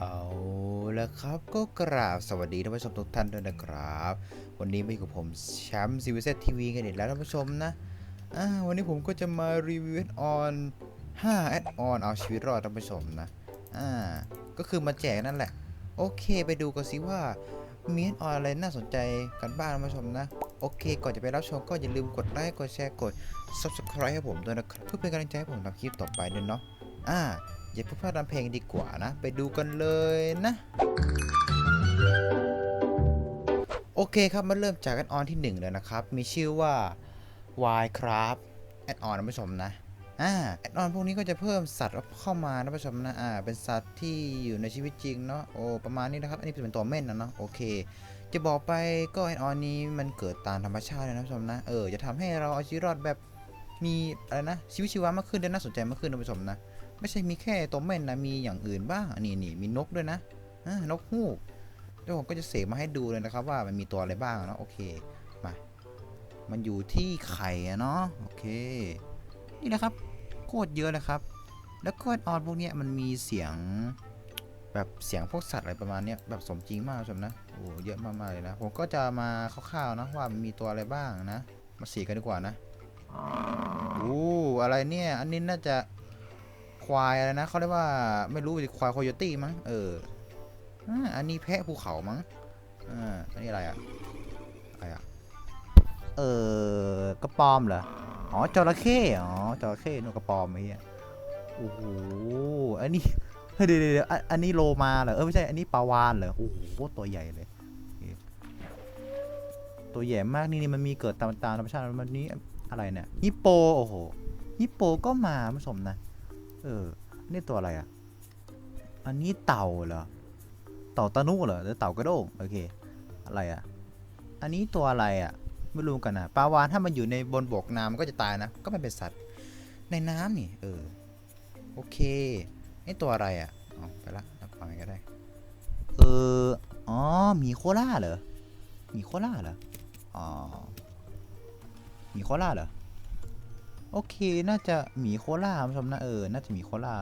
เอาละครับก็กราบสวัสดีท่านผู้ชมทุกท่านด้วยนะครับ วันนี้มาอยู่กับผมแชมป์ซีวีเซทีวีกันอีกแล้วท่านผู้ชมนะอ่าวันนี้ผมก็จะมารีวิวแอดออน5แอดออนเอาชีวิตรอดท่านผู้ชมนะอ่าก็คือมาแจกนั่นแหละ โอเคไปดูกันสิว่ามีแอดออนอะไรน่าสนใจกันบ้างท่านผู้ชมนะ โอเค ก่อนจะไปรับชมก็อย่าลืมกดไลค์กดแชร์กด subscribe ให้ผมด้วยนะครับเพื่อเป็นกำลังใจให้ผมทำคลิปต่อไปด้วยเนาะอ่า อย่าเพิ่งพลาดเพลงดีกว่านะ ไปดูกันเลยนะ โอเคครับมาเริ่มจากแอดออนที่ 1 เลยนะครับ มีชื่อว่า w y c r a f t แอดออนนะผู้ชมนะอ่าแอดออนพวกนี้ก็จะเพิ่มสัตว์เข้ามานะผู้ชมนะอ่าเป็นสัตว์ที่อยู่ในชีวิตจริงเนาะโอ้ประมาณนี้นะครับ อันนี้เป็นตัวเม่นนะเนาะโอเค จะบอกไปก็แอดออนนี้มันเกิดตามธรรมชาติเลยนะผู้ชมนะเออจะทำให้เราเอาชีวิตรอดแบบมีอะไรนะชีวิตชีวามากขึ้นได้น่าสนใจมากขึ้นนะผู้ชมนะ ไม่ใช่มีแค่ตัวเม่นนะมีอย่างอื่นบ้างนี่นี่มีนกด้วยนะนกฮูกเดี๋ยวผมก็จะเสกมาให้ดูเลยนะครับ ว่ามันมีตัวอะไรบ้างนะโอเคมามันอยู่ที่ไข่อะเนาะโอเค นี่นะครับ โคตรเยอะเลยครับ แล้วก็ออนพวกเนี้ยมันมีเสียงแบบเสียงพวกสัตว์อะไรประมาณเนี้ยแบบสมจริงมากชมนะโอ้เยอะมากๆเลยนะ ผมก็จะมาคร่าวๆนะว่ามันมีตัวอะไรบ้างนะ มาสีกันดีกว่านะโอ้อะไรเนี่ย อันนี้น่าจะ ควายอะไรนะเขาเรียกว่าไม่รู้สิควายโคโยตี้มั้งเอออันนี้แพะภูเขามั้งอ่าอันนี้อะไรอะอะไรอะเออกระปอมเหรออ๋อจระเข้อ๋อจระเข้นกกระปอมไอ้เหี้ยโอ้โหอันนี้เดี๋ยวเดี๋ยวเดี๋ยวอันนี้โลมาเหรอเออไม่ใช่อันนี้ปลาวานเหรอโอ้โหตัวใหญ่เลย ตัวใหญ่มากนี่นี่มันมีเกิดตามตามธรรมชาติมันนี้อะไรเนี่ยฮิปโปโอ้โหฮิปโปก็มาผู้ชมนะ เออ นี่ตัวอะไรอะ อันนี้เต่าเหรอ เต่าตะนุเหรอหรือเต่ากระโดงโอเค อะไรอะ อันนี้ตัวอะไรอะ ไม่รู้กันนะปลาวานถ้ามันอยู่ในบนบกน้ำมันก็จะตายนะ ก็ไมันเป็นสัตว์ ในน้ำนี่ เออ โอเค นี่ตัวอะไรอะอ๋อไปละรับฟังก็ได้ เออ อ๋อ มีโคล่าเหรอ มีโคล่าเหรอ อ๋อ มีโคล่าเหรอ โอเค น่าจะหมีโคล่าคุณผู้ชมนะเออ น่าจะหมีโคล่า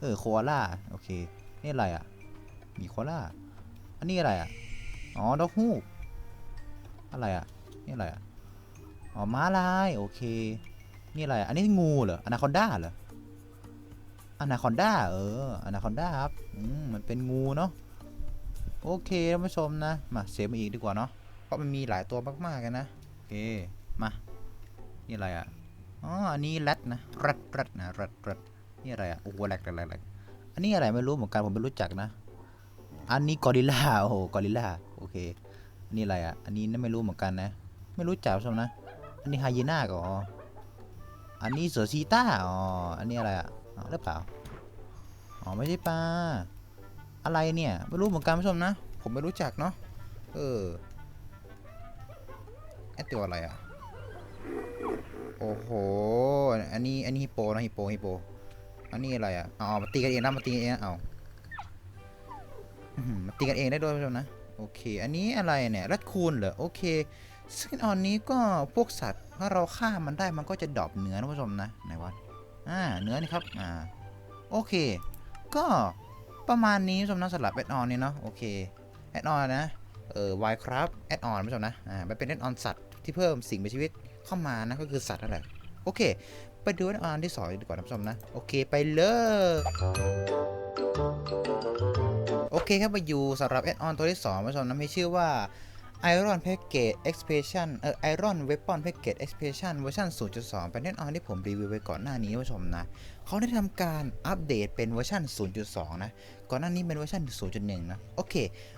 เออ โคอาล่า โอเค นี่อะไรอะ หมีโคล่า อันนี้อะไรอะ อ๋อ ดอกฮูก อะไรอะ นี่อะไรอะ อ๋อ ม้าลาย โอเค นี่อะไรอะอันนี้งูเหรอ อนาคอนด้าเหรอ อนาคอนด้า เออ อนาคอนด้าครับ อืม มันเป็นงูเนาะ โอเคท่านผู้ชมนะ มาเซฟมาอีกดีกว่าเนาะ เพราะมันมีหลายตัวมากๆกันนะ โอเค มา นี่อะไรอะ อ๋อ อันนี้แรดนะแรดแรดนะแรดแรดนี่อะไรอะ โอ้โหแรดแรดแรดแรอันนี้อะไรไม่รู้เหมือนกันผมไม่รู้จักนะ อันนี้กอริลลา โอ้โห กอริลลา โอเค อันนี้อะไรอะ อันนี้ไม่รู้เหมือนกันนะ ไม่รู้จักชมนะ อันนี้ไฮยีน่าก็อ๋อ อันนี้เสือชีต้า อ๋อ อันนี้อะไรอะหรือเปล่า อ๋อ ไม่ใช่ปลา อะไรเนี่ย ไม่รู้เหมือนกันผู้ชมนะ ผมไม่รู้จักเนาะ เออไอตัวอะไรอะ โอ้โห อันนี้ อันนี้ฮิปโปนะฮิปโปฮิปโป อันนี้อะไรอะอ๋อมาตีกันเองนะมาตีกันเองเอาอื้อหือมาตีกันเองได้ด้วยผู้ชมนะ โอเค อันนี้อะไรเนี่ยรัดคูนเหรอ โอเคซึ่งอันนี้ก็พวกสัตว์ถ้าเราฆ่ามันได้มันก็จะดรอปเนื้อนะผู้ชมนะไหนวะอ่าเนื้อนี่ครับ อ่า โอเค ก็ประมาณนี้ผู้ชมนะสำหรับแอดออนนี่เนาะ โอเค แอดออนนะ เอ่อวายครับ แอดออนผู้ชมนะ อ่า มันเป็นแอดออนสัตว์ที่เพิ่มสิ่งมีชีวิต เข้ามานะก็คือสัตว์นั่นแหละโอเค ไปดูอันที่สองดีกว่าท่านผู้ชมนะ โอเคไปเลยโอเคครับมาอยู่สำหรับแอดออนตัวที่2ท่านผู้ชมนะมีชื่อว่า Iron Package Expansion เอ่อ Iron Weapon Package Expansion เวอร์ชัน0.2 เป็นแอดออนที่ผมรีวิวไปก่อนหน้านี้ท่านผู้ชมนะ เขาได้ทำการอัปเดตเป็นเวอร์ชัน0.2 นะ ก่อนหน้านี้เป็นเวอร์ชัน0.1 นะ โอเค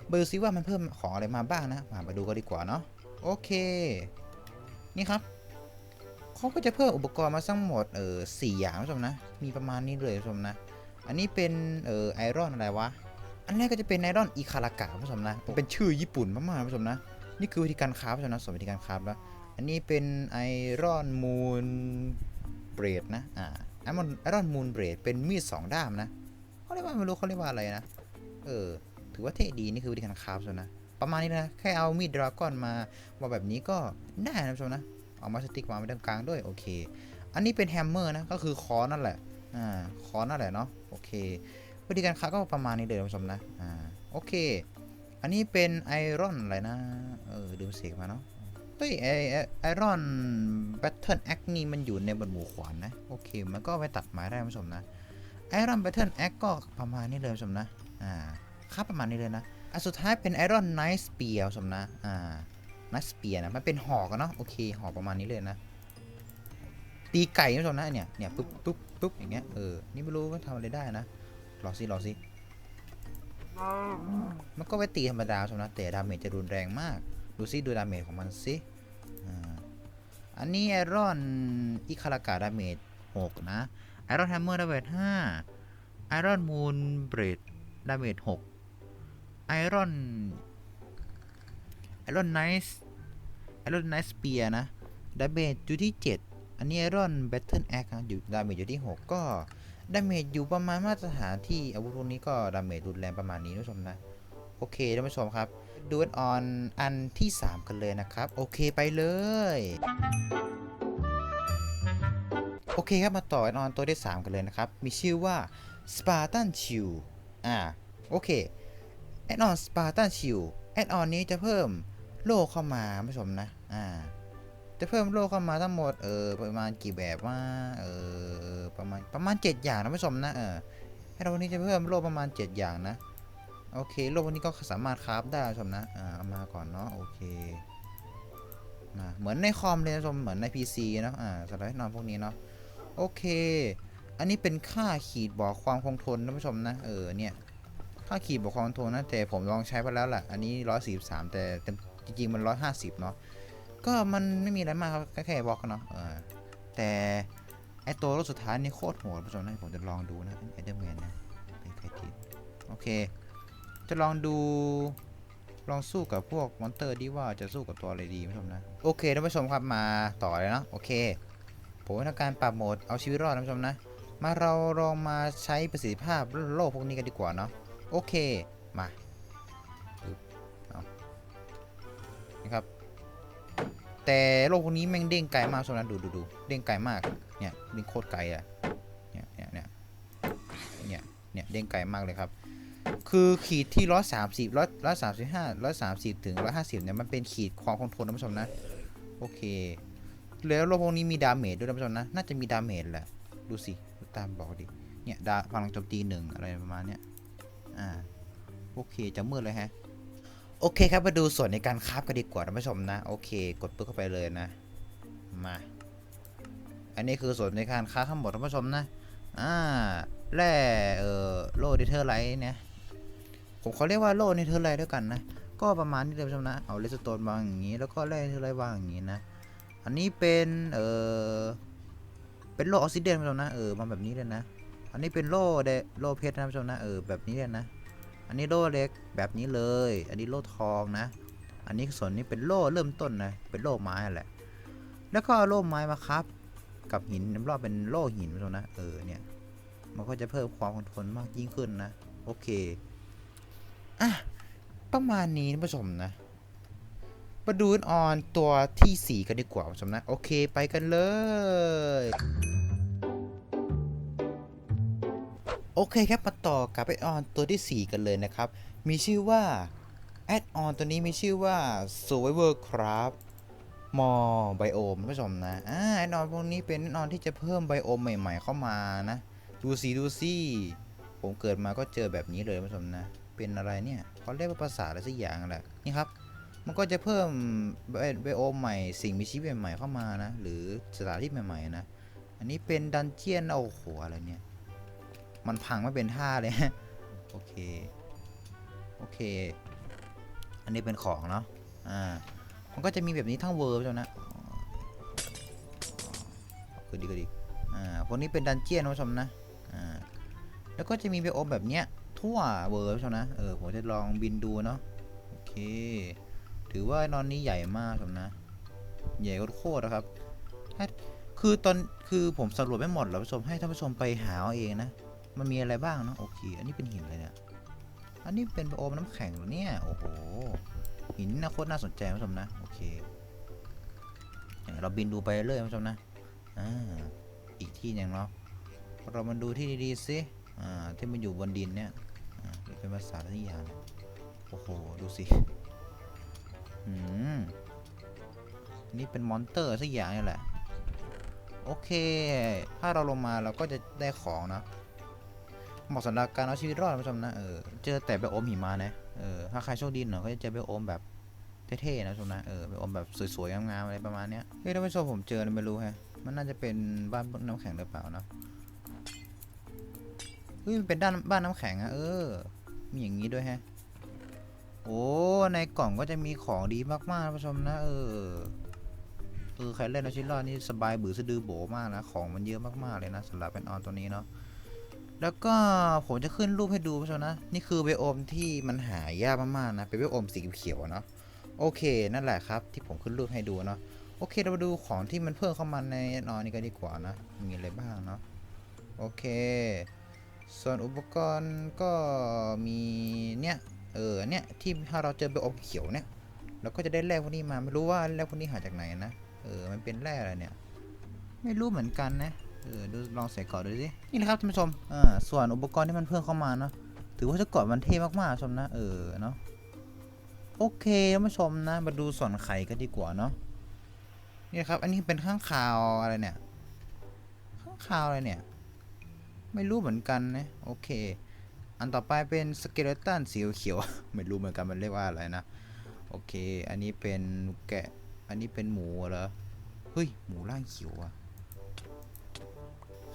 มาดูซิว่ามันเพิ่มของอะไรมาบ้างนะ มามาดูกันดีกว่าเนาะ โอเค นี่ครับ เขาก็จะเพิ่มอุปกรณ์มาทั้งหมดเออสี่อย่างผู้ชมนะ มีประมาณนี้เลยผู้ชมนะ อันนี้เป็นเออไอรอนอะไรวะ อันแรกก็จะเป็นไอรอนอีคารากะผู้ชมนะเป็นชื่อญี่ปุ่นมากๆผู้ชมนะ นี่คือวิธีการคราฟผู้ชมนะส่วนวิธีการคราฟแล้วอันนี้เป็นไอรอนมูนเบรดนะ อ่าไอรอนไอรอนมูนเบรดเป็นมีดสองด้ามนะเขาเรียกว่าไม่รู้เขาเรียกว่าอะไรนะ เออ ถือว่าเท่ดีนี่คือวิธีการคราฟผู้ชมนะ ประมาณนี้นะ แค่เอามีดดราก้อนมามาแบบนี้ก็ได้นะผู้ชมนะ เอามาสติ๊กวางไว้ตรงกลางด้วยโอเค อันนี้เป็นแฮมเมอร์นะก็คือคอนั่นแหละอ่าคอนั่นแหละเนาะโอเควิธีการค้าก็ประมาณนี้เลยท่านผู้ชมนะอ่าโอเค อันนี้เป็นไอรอนอะไรนะเออลืมเสกมาเนาะเฮ้ยไอไอรอนแบทเทิลแอคนี่มันอยู่ในบนหมู่ขวานนะโอเค มันก็ไปตัดไม้ได้ท่านผู้ชมนะไอรอนแบทเทิลแอคก็ประมาณนี้เลยท่านผู้ชมนะอ่าค่าประมาณนี้เลยนะอันสุดท้ายเป็นไอรอนไนท์สเปียร์ท่านผู้ชมนะอ่า นท์สเปียนะมันเป็นหอกเนาะโอเคหอกประมาณนี้เลยนะ ตีไก่ท่านผู้ชมนะเนี่ยเนี่ยปุ๊บปุ๊บปุ๊บอย่างเงี้ยเออนี่ไม่รู้ว่าทำอะไรได้นะรอสิรอสิมันก็ไว้ตีธรรมดาชมนะแต่ดาเมจจะรุนแรงมาก ดูซิดูดาเมจของมันสิอันนี้ไอรอนอิคารา g าดาเมจ6นะไอรอนแฮมเมอร์ดาเมจ5ไอรอนมูนเบรดดาเมจ6ไอรอน ไอรอนไนส์ไอรอนไนส์เปียนะดาเมจอยู่ที่ 7 อันนี้ไอรอนแบทเทิลแอคอยู่ดาเมจอยู่ที่ 6 ก็ดาเมจอยู่ประมาณมาตรฐานที่อาวุธพวกนี้ก็ดาเมจรุนแรงประมาณนี้ท่านผู้ชมนะ โอเคท่านผู้ชมครับ ดูออนอันที่ 3 กันเลยนะครับ โอเคไปเลยโอเคครับ มาต่อออนตัวที่ 3 กันเลยนะครับ มีชื่อว่า Spartan Shield อ่า โอเค แอดออน Spartan Shield แอดออนนี้จะเพิ่ม โล่เข้ามาท่านผู้ชมนะ อ่า จะเพิ่มโล่เข้ามาทั้งหมด เออ ประมาณกี่แบบว่า เออ ประมาณ ประมาณ 7 อย่างนะผู้ชมนะ เออแอดออนนี้จะเพิ่มโล่ประมาณ 7 อย่างนะ โอเค โลกวันนี้ก็สามารถคราฟได้ชมนะ อ่า เอามาก่อนเนาะ โอเคนะเหมือนในคอมเลยนะชม เหมือนใน PC เนาะ อ่าสไลด์นอนพวกนี้เนาะ โอเค อันนี้เป็นค่าขีดบอกความคงทนนะผู้ชมนะ เออ เนี่ย ค่าขีดบอกความคงทนนะ แต่ผมลองใช้ไปแล้วแหละ อันนี้143แต่แต่ จริงๆมัน 150 เนาะก็มันไม่มีอะไรมากครับแค่แค่บล็อกเนาะเออแต่ไอตัวรถสุดท้ายนี่โคตรโหดผู้ชมนะผมจะลองดูนะไอเดอร์แมนนะเป็นใครทีโอเค จะลองดูลองสู้กับพวกมอนเตอร์ดีว่าจะสู้กับตัวอะไรดีผู้ชมนะโอเคท่านผู้ชมครับมาต่อเลยเนาะโอเคผมทำการปรับโหมดเอาชีวิตรอดท่านผู้ชมนะ มาเราลองมาใช้ประสิทธิภาพโลกพวกนี้กันดีกว่าเนาะโอเคมา แต่โลกพวกนี้แม่งเด้งไกลมากชมนะดูดูดูเด้งไกลมาก เนี่ยเด้งโคตรไกลอะเนี่ยเนี่ยเนี่ยเนี่ยเนี่ยเด้งไกลมากเลยครับ คือขีดที่ร้อยสามสิบร้อยร้อยสามสิบห้าร้อยสามสิบถึงร้อยห้าสิบเนี่ยมันเป็นขีดความคงทนนะผู้ชมนะ โอเค แล้วโลกพวกนี้มีดาเมจด้วยนะผู้ชมนะ น่าจะมีดาเมจแหละ ดูสิดูตามบอกดิ เนี่ยดาพลังโจมตีหนึ่งอะไรประมาณเนี้ย อ่า โอเค จะมืดเลยฮะ โอเคครับมาดูส่วนในการคราฟกันดีกว่าท่านผู้ชมนะโอเค กดปึ๊บเข้าไปเลยนะ มา อันนี้คือส่วนในการคราฟทั้งหมดท่านผู้ชมนะอ่าแร่เอ่อโลดิเทอร์ไลท์เนี่ยผมเขาเรียกว่าโลดิเทอร์ไลท์ด้วยกันนะก็ประมาณนี้เลยท่านผู้ชมนะเอาเลสโตนวางอย่างนี้แล้วก็แร่ดิเทอร์ไลท์วางอย่างนี้นะอันนี้เป็นเอ่อเป็นโลออกซิเดนท่านผู้ชมนะเออมาแบบนี้เลยนะ อันนี้เป็นโลเดโลเพชรท่านผู้ชมนะเออแบบนี้เลยนะ อันนี้โล่เล็กแบบนี้เลย อันนี้โล่ทองนะ อันนี้ส่วนนี้เป็นโล่เริ่มต้นนะ เป็นโล่ไม้แหละ แล้วก็เอาโล่ไม้มาครับ กับหินรอบเป็นโล่หินไปตรงนะ เออเนี่ย มันก็จะเพิ่มความคงทนมากยิ่งขึ้นนะ โอเค อะ ประมาณนี้นะผู้ชมนะ มาดูออนตัวที่ 4 กันดีกว่าผู้ชมนะ โอเค ไปกันเลย โอเคครับ มาต่อกับแอดออนตัวที่ 4 กันเลยนะครับ มีชื่อว่าแอดออนตัวนี้มีชื่อว่า Survivor Craft มอไบโอมผู้ชมนะอ่าแอดออนพวกนี้เป็นแอดออนที่จะเพิ่มไบโอมใหม่ ๆ เข้ามานะ ดูสิดูสิผมเกิดมาก็เจอแบบนี้เลยผู้ชมนะ เป็นอะไรเนี่ยเขาเรียกว่าภาษาอะไรสักอย่างแหละนี่ครับ มันก็จะเพิ่มไบไบโอมใหม่สิ่งมีชีวิตใหม่ๆเข้ามานะ หรือสถานที่ใหม่ๆนะ อันนี้เป็นดันเจียนโอ้โหอะไรเนี่ย มันพังไม่เป็นท่าเลยโอเค โอเค อันนี้เป็นของเนาะ อ่า มันก็จะมีแบบนี้ทั้งเวิร์บใช่ไหมนะคือดีก็ดี อ่า พวกนี้เป็นดันเจียนนะผู้ชมนะ อ่า แล้วก็จะมีไบโอแบบเนี้ยทั่วเวิร์บใช่ไหมนะ เออ ผมจะลองบินดูเนาะ โอเค ถือว่านอนนี้ใหญ่มากผมนะ ใหญ่โคตรนะครับ คือตอน คือผมสำรวจไม่หมดแล้วผู้ชม ให้ท่านผู้ชมไปหาเอาเองนะ มันมีอะไรบ้างนะโอเค อันนี้เป็นหินอะไรเนี่ย อันนี้เป็นโอมน้ำแข็งเหรอเนี่ย โอ้โห หินน่าโคตรน่าสนใจผู้ชมนะ โอเค เราบินดูไปเรื่อยผู้ชมนะอ่าอีกที่หนึ่งเนาะ เรามาดูที่ดีๆสิ อ่า ที่มันอยู่บนดินเนี่ย อ่า เป็นภาษาที่ยางโอ้โห ดูสิ อืมนนี่เป็นมอนเตอร์สักอย่างนี่แหละ โอเค ถ้าเราลงมาเราก็จะได้ของนะ เหมาะสำหรับการเอาชีวิตรอดท่านผู้ชมนะเออเจอแต่ไปโอมหิมะนะเออถ้าใครโชคดีหน่อยก็จะเจอไปโอมแบบเท่ๆนะผู้ชมนะเออไปโอมแบบสวยๆงามๆอะไรประมาณเนี้ยเฮ้ยท่านผู้ชมผมเจอไรไม่รู้ฮะมันน่าจะเป็นบ้านน้ำแข็งหรือเปล่านะเฮ้ยมันเป็นด้านบ้านน้ำแข็งอะเออมีอย่างนี้ด้วยฮะโอ้ในกล่องก็จะมีของดีมากๆท่านผู้ชมนะเออเออใครเล่นเอาชีวิตรอดนี่สบายบือสะดือโบมากนะของมันเยอะมากๆเลยนะสำหรับเป็นออนตัวนี้เนาะ แล้วก็ผมจะขึ้นรูปให้ดูผู้ชมนะ นี่คือไบโอมที่มันหายากมากๆนะ เป็นไบโอมสีเขียวเนาะ โอเค นั่นแหละครับ ที่ผมขึ้นรูปให้ดูเนาะ โอเค เรามาดูของที่มันเพิ่มเข้ามาในนอนนี้กันดีกว่านะ มีอะไรบ้างเนาะ โอเค ส่วนอุปกรณ์ก็มีเนี่ย เออ เนี่ย ที่ถ้าเราเจอไบโอมเขียวเนี่ยเราก็จะได้แร่พวกนี้มา ไม่รู้ว่าแร่พวกนี้หาจากไหนนะ เออ มันเป็นแร่อะไรเนี่ย ไม่รู้เหมือนกันนะ เออดูลองใส่ก่อนดูสินี่นะครับท่านผู้ชมอ่าส่วนอุปกรณ์ที่มันเพิ่มเข้ามาเนาะถือว่าจะกอดมันเท่มากๆชมนะเออเนาะโอเคท่านผู้ชมนะ มาดูส่วนไข่กันดีกว่าเนาะนี่ครับ อันนี้เป็นข้างคาวอะไรเนี่ยข้างคาวอะไรเนี่ย ไม่รู้เหมือนกันนะโอเค อันต่อไปเป็นสเกเลตันสีเขียว ไม่รู้เหมือนกันมันเรียกว่าอะไรนะโอเค อันนี้เป็นแกะ อันนี้เป็นหมูเหรอ เฮ้ย หมูร่างเขียวอะ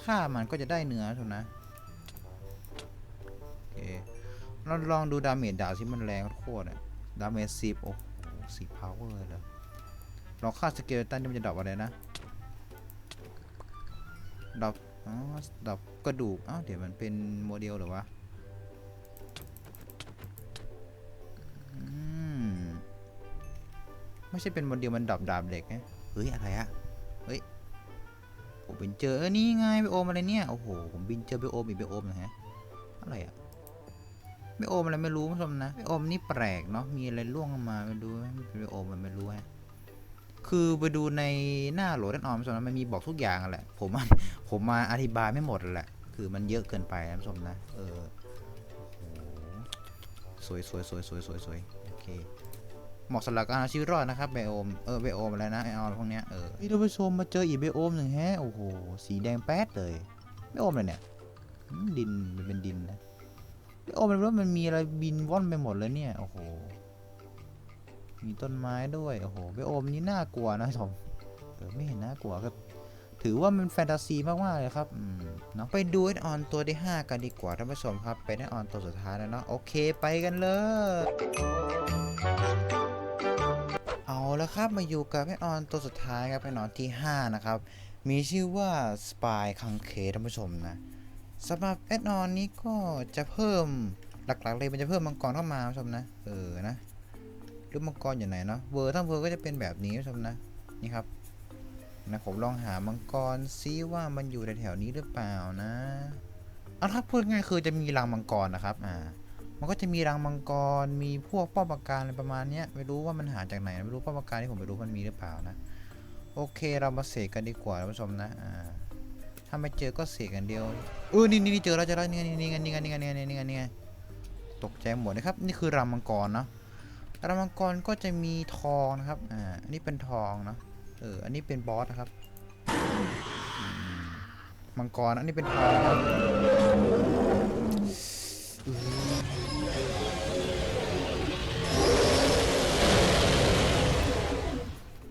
ฆ่ามันก็จะได้เนื้อเท่านะโอเคเราลองดูดาเมจดาวที่มันแรงโคตรอะดาเมจสิบโอ้โหสิบพาวเวอร์เลยลองฆ่าสเกลตันนี่มันจะดรอปอะไรนะดรอปอ๋อดรอปกระดูกอ้าวเดี๋ยวมันเป็นโมเดลหรือวะอืมไม่ใช่เป็นโมเดลมันดับดาบเหล็กนะเฮ้ยอะไรอะ ผมบินเจอเออนี่ไงไปโอมอะไรเนี่ยโอ้โหผมบินเจอไปโอมอีกไปโอมนะฮะอะไรอะไปโอมอะไรไม่รู้ผู้ชมนะไปโอมนี่แปลกเนาะมีอะไรล่วงมาไปดูไปโอมมันไม่รู้ฮะคือไปดูในหน้าโหลดแอนออมผู้ชมนะมันมีบอกทุกอย่างแหละผมมาผมมาอธิบายไม่หมดแหละคือมันเยอะเกินไปนะผู้ชมนะเออสวยสวยสวยสวยสวยสวยโอเค เหมาะสำหรับการเอาชีวิตรอดนะครับไบโอม เออไบโอมอะไรนะไอออนพวกเนี้ยเออท่านผู้ชมมาเจออีกไบโอมหนึ่งแฮะโอ้โหสีแดงแป๊ดเลยไบโอมอะไรเนี่ยดินมันเป็นดินนะไบโอมอะไรว่ามันมีอะไรบินว่อนไปหมดเลยเนี่ยโอ้โหมีต้นไม้ด้วยโอ้โหไบโอมนี้น่ากลัวนะชมเออไม่เห็นน่ากลัวก็ถือว่ามันแฟนตาซีมากๆเลยครับเนาะไปดูไอออนตัวที่ 5 กันดีกว่าท่านผู้ชมครับเป็นไอออนตัวสุดท้ายแล้วเนาะโอเคไปกันเลย แล้วครับมาอยู่กับไอออนตัวสุดท้ายครับไอออนที่ 5 นะครับ มีชื่อว่าสปายคังเคท่านผู้ชมนะสำหรับแอดออนนี้ก็จะเพิ่มหลักๆเลยมันจะเพิ่มมังกรเข้ามาท่านผู้ชมนะเออนะรูปมังกรอยู่ไหนเนาะเวอร์ทั้งเวอร์ก็จะเป็นแบบนี้ท่านผู้ชมนะนี่ครับนะผมลองหามังกรซิว่ามันอยู่แถวๆนี้หรือเปล่านะเอาถ้าพูดง่ายคือจะมีรังมังกรนะครับอ่า มันก็จะมีรังมังกร มีพวกป้อมปราการอะไรประมาณนี้ไม่รู้ว่ามันหาจากไหน ไม่รู้ป้อมปราการที่ผมไม่รู้มันมีหรือเปล่านะ โอเคเรามาเสกกันดีกว่าท่านผู้ชมนะ อ่า ถ้าไม่เจอก็เสกกันเดียวเออนี่นี่เจอแล้วเจอแล้วนี่ไงนี่ไงนี่ไงนี่ไงนี่ไงนี่ไงนี่ไงตกใจหมดนะครับ นี่คือรังมังกรเนาะรังมังกรก็จะมีทองนะครับ อ่า อันนี้เป็นทองเนาะ เออ อันนี้เป็นบอสนะครับมมังกร อันนี้เป็นทองครับ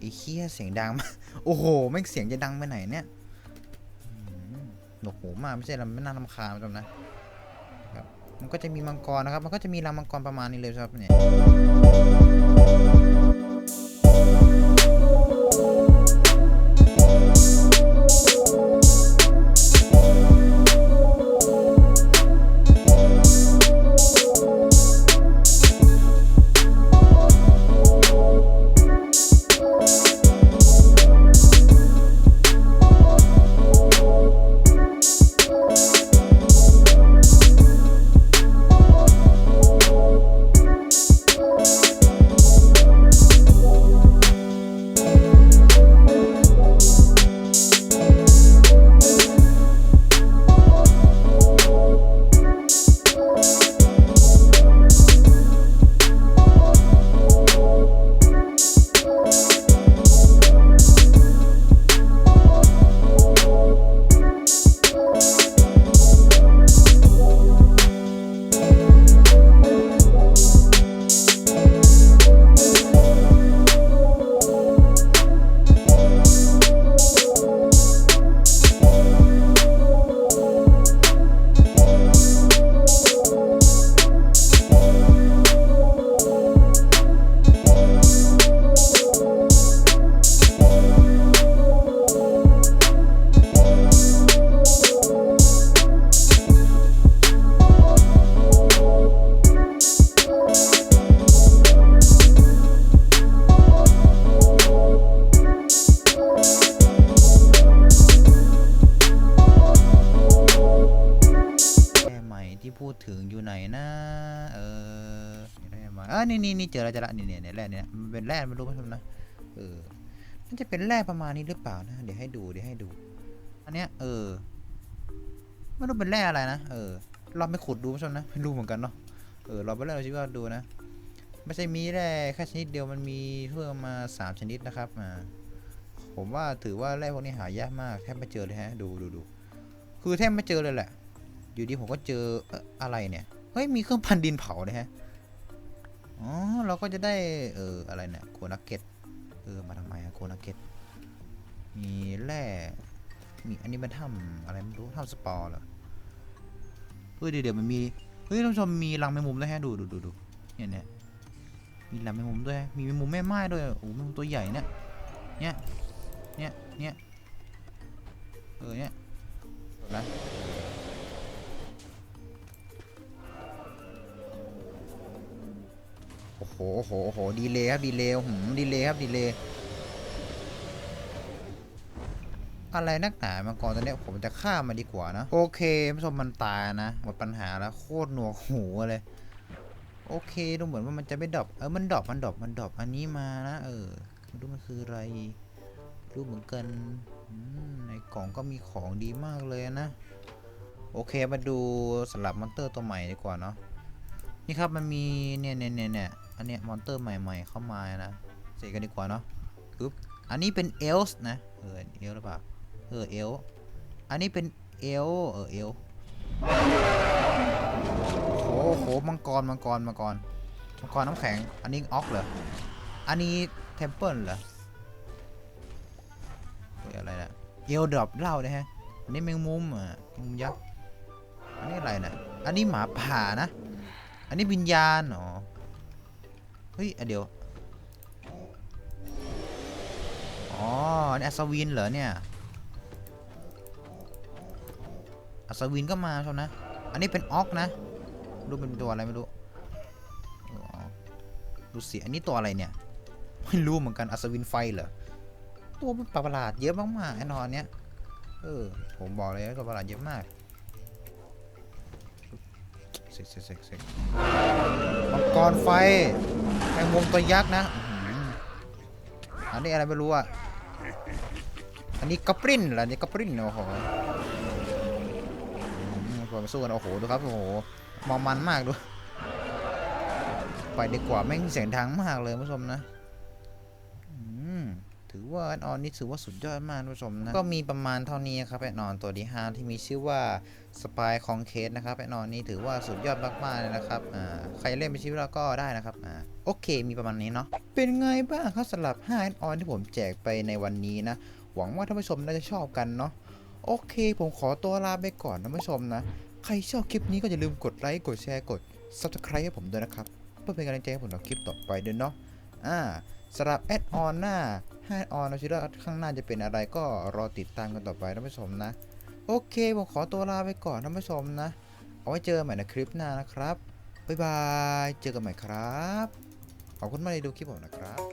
อ้เคียเสียงดังมากโอ้โหไม่เสียงจะดังไปไหนเนี่ยหนวกหูมากไม่ใช่ลำไม่น่าลำคาญจำนะครับมันก็จะมีมังกรนะครับ มันก็จะมีรังมังกรประมาณนี้เลยครับเนี่ย อจอแล้วนี่เนี่ยเนี่ยแร่เนี่ยมันเป็นแร่ไม่รู้ผู้ชมนะเออมันจะเป็นแร่ประมาณนี้หรือเปล่านะเดี๋ยวให้ดูเดี๋ยวให้ดู อันเนี้ยเออไม่รู้เป็นแร่อะไรนะเออเราไปขุดดูผู้ชมนะไม่รู้เหมือนกันเนาะเออเราไปเล่นเราชิว่าดูนะไม่ใช่มีแร่แค่ชนิดเดียวมันมีเพิ่มมาสามชนิดนะครับอ่าผมว่าถือว่าแร่พวกนี้หายากมากแทบไม่เจอเลยฮะดูดูดูคือแทบไม่เจอเลยแหละ อยู่ดีผมก็เจออะไรเนี่ยเฮ้ยมีเครื่องพันดินเผาเลยฮะ อ๋อ เราก็จะได้ เออ อะไรเนี่ยโคนักเก็ต เออ มาทำไมอะโคนักเก็ต มีแร่ มีอันนี้มันถ้ำอะไรไม่รู้ถ้ำสปอร์เหรอ เฮ้ยเดี๋ยวเดี๋ยวมันมี เฮ้ยท่านผู้ชมมีรังแมงมุมด้วยฮะ ดูดูดูดูเนี่ยเนี่ยมีลำแมงมุมด้วย มีแมงมุมแม่ไม้ด้วย โอ้แมงมุมตัวใหญ่เนี่ย เนี่ย เนี่ย เนี่ย เออ เนี่ยนะ หโอ้โหโอ้โหดีเลยครับดีเลยหืมดีเลยครับดีเลยอะไรนักหนามังกรตัวเนี้ผมจะฆ่ามันดีกว่านะ โอเคผู้ชมมันตายนะหมดปัญหาแล้วโคตรหนวกหูเลยโอเคดูเหมือนว่ามันจะไม่ดรอปเออมันดรอปมันดรอปมันดรอปอันนี้มานะเออไม่รู้มันคืออะไรรู้เหมือนกันในกล่องก็มีของดีมากเลยนะ โอเคมาดูสลับมอนเตอร์ตัวใหม่ดีกว่าเนาะนี่ครับมันมีเน่เนี่ยเนี่ยเนี่ย อันเนี้ยมอนเตอร์ใหม่ ๆ เข้ามานะเสกกันดีกว่าเนาะปึ๊บอันนี้เป็นเอลส์นะเออเอลหรือเปล่าเออเอลอันนี้เป็นเอลเออเอลโอ้โหมังกรมังกรมังกรมังกรน้ำแข็ง อันนี้ออกเหรออันนี้เทมเพิลเหรออะไรนะเอลดรอปเหล่านี่ยฮะอันนี้แมงมุมอะแมงมุมยักษ์อันนี้อะไรนะอันนี้หมาป่านะ อันนี้วิญญาณอ๋อ ฮ้ยเดี๋ยว อ๋ออันนี้อัศวินเหรอเนี่ย อัศวินก็มาชมนะ อันนี้เป็นออกนะ รู้เป็นตัวอะไรไม่รู้ดูสิ อันนี้ตัวอะไรเนี่ย ไม่รู้เหมือนกัน อัศวินไฟเหรอ ตัวมันประหลาดเยอะมากๆไอ้นอนเนี้ยเออ ผมบอกเลยว่าตัวประหลาดเยอะมากเสกเสกเสกเสกมังกรไฟ งมุมตัวยักษ์นะ อันนี้อะไรไม่รู้อะ อันนี้กระปริ้นเหรอนี่กระปริ้นโอ้โหมพอมาสู้กันโอ้โหดูครับโอ้โหมองมันมากดูไปดีกว่าแม่งเสียงดังมากเลยผู้ชมนะ ถือว่าแอนออนนี่ถือว่าสุดยอดมากผู้ชมนะ ก็มีประมาณเท่านี้ครับแอนออนตัวที่ห้าที่มีชื่อว่าสปายของเคสนะครับแอนออนนี่ถือว่าสุดยอดมากๆเลยนะครับอ่าใครเล่นเป็นชีวิตเราก็ได้นะครับอ่าโอเค มีประมาณนี้เนาะเป็นไงบ้างครับสำหรับ5แอนออนที่ผมแจกไปในวันนี้นะ หวังว่าท่านผู้ชมน่าจะชอบกันเนาะโอเค ผมขอตัวลาไปก่อนท่านผู้ชมนะ ใครชอบคลิปนี้ก็อย่าลืมกดไลค์กดแชร์กด Subscribe ให้ผมด้วยนะครับเพื่อเป็นกำลังใจให้ผมทำคลิปต่อไปด้วยเนาะ อ่าสำหรับแอดออนหน้าให้แอดออนนะชิว่าข้างหน้าจะเป็นอะไรก็รอติดตามกันต่อไปท่านผู้ชมนะ โอเคผมขอตัวลาไปก่อนท่านผู้ชมนะ เอาไว้เจอใหม่ในคลิปหน้านะครับ บ๊ายบาย เจอกันใหม่ครับ ขอบคุณมากที่ดูคลิปผมนะครับ